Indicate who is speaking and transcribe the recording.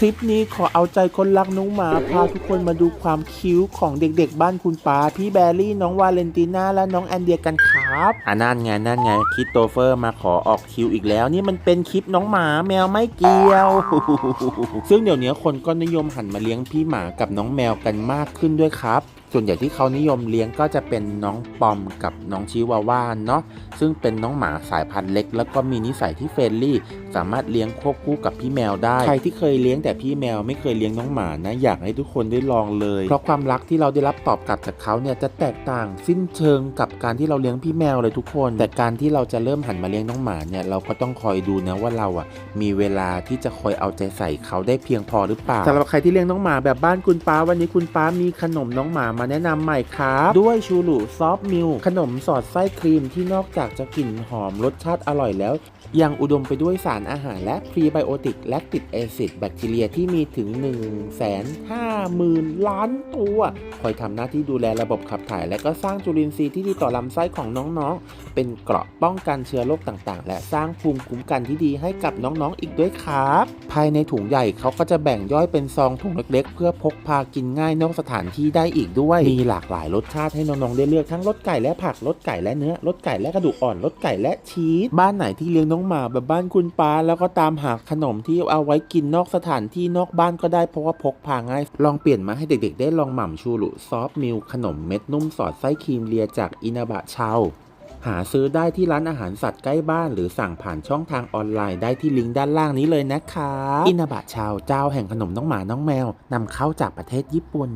Speaker 1: คลิปนี้ขอเอาใจคนรักน้องหมา พาทุกคนมาดูความคิ้วของเด็กๆ บ้านคุณป้าพี่แบรี่น้องวาเลนติน่าและน้องแอนเดียกันครับอ่านั่นไงนั่นไงคริสโตเฟอร์มาขอออกคิวอีกแล้ว นี่มันเป็นคลิปน้องหมาแมวไม่เกี่ยว ซึ่งเดี๋ยวนี้คนก็นิยมหันมาเลี้ยงพี่หมากับน้องแมวกันมากขึ้นด้วยครับ ส่วนใหญ่ที่เขานิยมเลี้ยงก็จะเป็นน้องปอมกับน้องชิวาว่าเนาะซึ่งเป็นน้องหมาสายพันธุ์เล็ก แล้วก็มีนิสัยที่เฟรนลี่ สามารถเลี้ยงควบคู่กับพี่แมวได้ ใครที่เคยเลี้ยงแต่พี่แมวไม่เคยเลี้ยงน้องหมานะอยากให้ทุกคนได้ลองเลย เพราะความรักที่เราได้รับตอบกลับจากเขาเนี่ยจะแตกต่าง สิ้นเชิงกับการที่เราเลี้ยงพี่แมวเลยทุกคน แต่การที่เราจะเริ่มหันมาเลี้ยงน้องหมาเนี่ยเราก็ต้องคอยดูนะว่าเราอะมีเวลาที่จะคอยเอาใจใส่เขาได้เพียงพอหรือเปล่าสำหรับใครที่เลี้ยงน้องหมาแบบบ้านคุณป้าวันนี้คุณป้ามีขนมน้องหมามาแนะนำใหม่ครับ ด้วยชูรุซอฟมิลขนมสอดไส้ครีมที่นอกจากจะกลิ่นหอมรสชาติอร่อยแล้ว ยังอุดมไปด้วยสารอาหารและพรีไบโอติกแลคติกแอซิดแบคทีเรียที่มีถึง 1 5 0 0 0 0 ล้านตัว คอยทำหน้าที่ดูแลระบบขับถ่าย และก็สร้างจุลินทรีย์ที่ดีต่อลำไส้ของน้องๆ เป็นเกราะป้องกันเชื้อโรคต่างๆ และสร้างภูมิคุ้มกันที่ดีให้กับน้องๆ อีกด้วยครับ ภายในถุงใหญ่เขาก็จะแบ่งย่อยเป็นซองถุงเล็กๆ เพื่อพกพากินง่ายนอกสถานที่ได้อีกด้วยมีหลากหลายรสชาติให้น้องๆได้เลือกทั้งรสไก่และผักรสไก่และเนื้อรสไก่และกระดูกอ่อนรสไก่และชีสบ้านไหนที่เลี้ยงน้องหมาแบบบ้านคุณป้าแล้วก็ตามหาขนมที่เอาไว้กินนอกสถานที่นอกบ้านก็ได้เพราะว่าพกพาง่าย ลองเปลี่ยนมาให้เด็กๆ ได้ลองหม่ำชูรุซอฟมิลขนมเม็ดนุ่มสอดไส้ครีมเลียจากอินาบะเชาหาซื้อได้ที่ร้านอาหารสัตว์ใกล้บ้านหรือสั่งผ่านช่องทางออนไลน์ได้ที่ลิงก์ด้านล่างนี้เลยนะคะ อินาบะชาวเจ้าแห่งขนมน้องหมาน้องแมวนำเข้าจากประเทศญี่ปุ่น